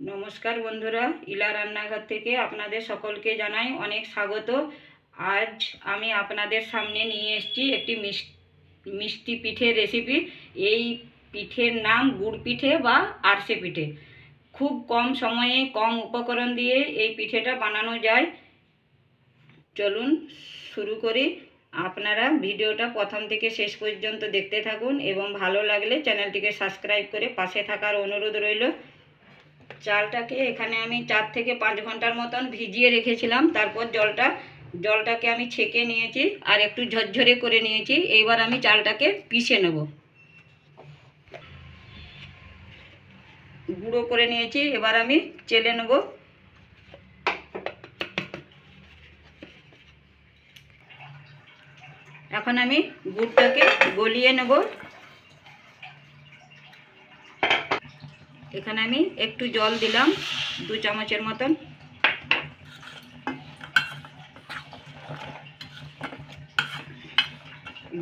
নমস্কার বন্ধুরা, ইলা রান্নাঘর থেকে আপনাদের সকলকে জানাই অনেক স্বাগত। আজ আমি আপনাদের সামনে নিয়ে এসেছি একটি মিষ্টি পিঠের রেসিপি এই পিঠের নাম গুড় পিঠে বা আরসে পিঠে। খুব কম সময়ে কম উপকরণ দিয়ে এই পিঠেটা বানানো যায়। চলুন শুরু করি। আপনারা ভিডিওটা প্রথম থেকে শেষ পর্যন্ত দেখতে থাকুন এবং ভালো লাগলে চ্যানেলটিকে সাবস্ক্রাইব করে পাশে থাকার অনুরোধ রইল। চালটাকে এখানে আমি চার থেকে পাঁচ ঘণ্টার মতন ভিজিয়ে রেখেছিলাম। তারপর জলটা, জলটাকে আমি ছেঁকে নিয়েছি আর একটু ঝরঝরে করে নিয়েছি। এইবার আমি চালটাকে পিষে নেব। গুঁড়ো করে নিয়েছি, এবার আমি চেলে নেব। এখন আমি গুড়টাকে গলিয়ে নেব। এখানে আমি একটু জল দিলাম, দু চামচের মতন।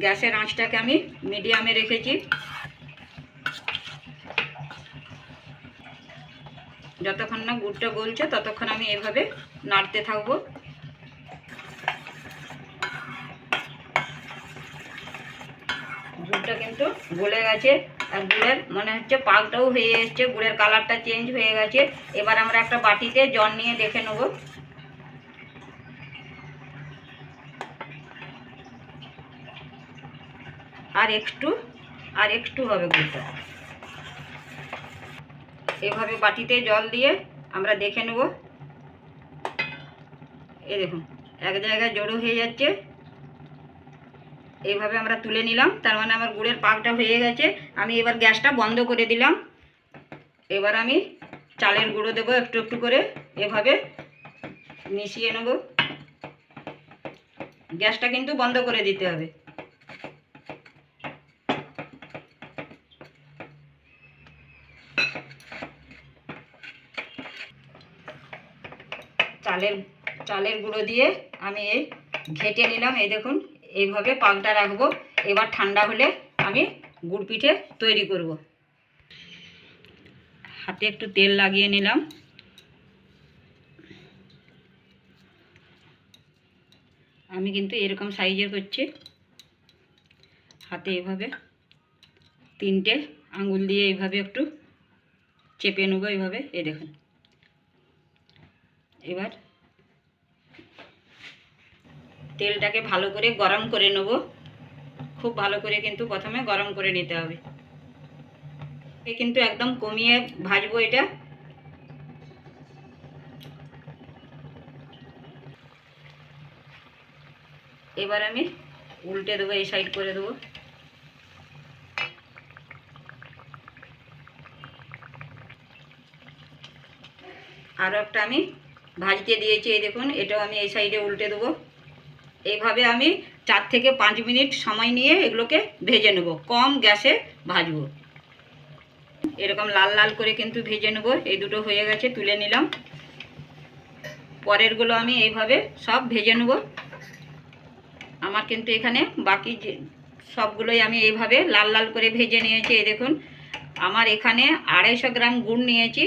গ্যাসের আঁচটাকে আমি মিডিয়ামে রেখেছি। যতক্ষণ না গুড়টা গলছে, ততক্ষণ আমি এভাবে নাড়তে থাকব। গুড়টা কিন্তু গলে গেছে। গুড়ের মনে হচ্ছে পাকটাও হয়ে এসছে, গুড়ের কালারটা চেঞ্জ হয়ে গেছে। এবার আমরা একটা বাটিতে জল নিয়ে দেখে নেব। আর একটু আর একটু হবে গুড়টা। এভাবে বাটিতে জল দিয়ে আমরা দেখে নেব। এই দেখুন, এক জায়গায় জড়ো হয়ে যাচ্ছে। এইভাবে আমরা তুলে নিলাম, তার মানে আমার গুড়ের পাকটা হয়ে গেছে। আমি এবার গ্যাসটা বন্ধ করে দিলাম। এবার আমি চালের গুঁড়ো দেবো একটু একটু করে, এভাবে মিশিয়ে নেব। গ্যাসটা কিন্তু বন্ধ করে দিতে হবে। চালের চালের গুঁড়ো দিয়ে আমি এই ঘেটে নিলাম, এই দেখুন। এইভাবে পাকটা রাখব। এবার ঠান্ডা হলে আমি গুড় পিঠে তৈরি করব। হাতে একটু তেল লাগিয়ে নিলাম। আমি কিন্তু এরকম সাইজের করছি। হাতে এভাবে তিনটে আঙুল দিয়ে এইভাবে একটু চেপে নেব এইভাবে, এই দেখুন। এবার তেলটাকে ভালো করে গরম করে নেব। খুব ভালো করে কিন্তু প্রথমে গরম করে নিতে হবে। কিন্তু একদম কমিয়ে ভাজবো এটা। এবার আমি উল্টে দেবো, এই সাইড করে দেবো। আরও একটা আমি ভাজতে দিয়েছি, এই দেখুন, এটাও আমি এই সাইডে উল্টে দেবো। এইভাবে আমি চার থেকে পাঁচ মিনিট সময় নিয়ে এগুলোকে ভেজে নেব। কম গ্যাসে ভাজবো। এরকম লাল লাল করে কিন্তু ভেজে নেব। এই দুটো হয়ে গেছে, তুলে নিলাম। পরেরগুলো আমি এইভাবে সব ভেজে নেব। আমার কিন্তু এখানে বাকি যে সবগুলোই আমি এইভাবে লাল লাল করে ভেজে নিয়েছি, এই দেখুন। আমার এখানে আড়াইশো গ্রাম গুড় নিয়েছি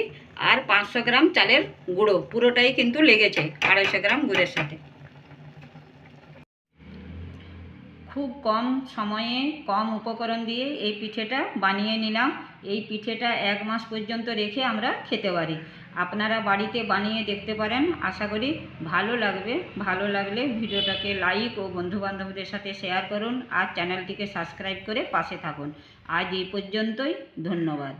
আর পাঁচশো গ্রাম চালের গুঁড়ো। পুরোটাই কিন্তু লেগেছে আড়াইশো গ্রাম গুড়ের সাথে। খুব কম সময়ে, কম উপকরণ দিয়ে এই পিঠেটা বানিয়ে নিলাম। এই পিঠেটা এক মাস পর্যন্ত রেখে আমরা খেতে পারি। আপনারা বাড়িতে বানিয়ে দেখতে পারেন। আশা করি ভালো লাগবে। ভালো লাগলে ভিডিওটাকে লাইক ও বন্ধুবান্ধবদের সাথে শেয়ার করুন আর চ্যানেলটিকে সাবস্ক্রাইব করে পাশে থাকুন। আজ এই পর্যন্তই। ধন্যবাদ।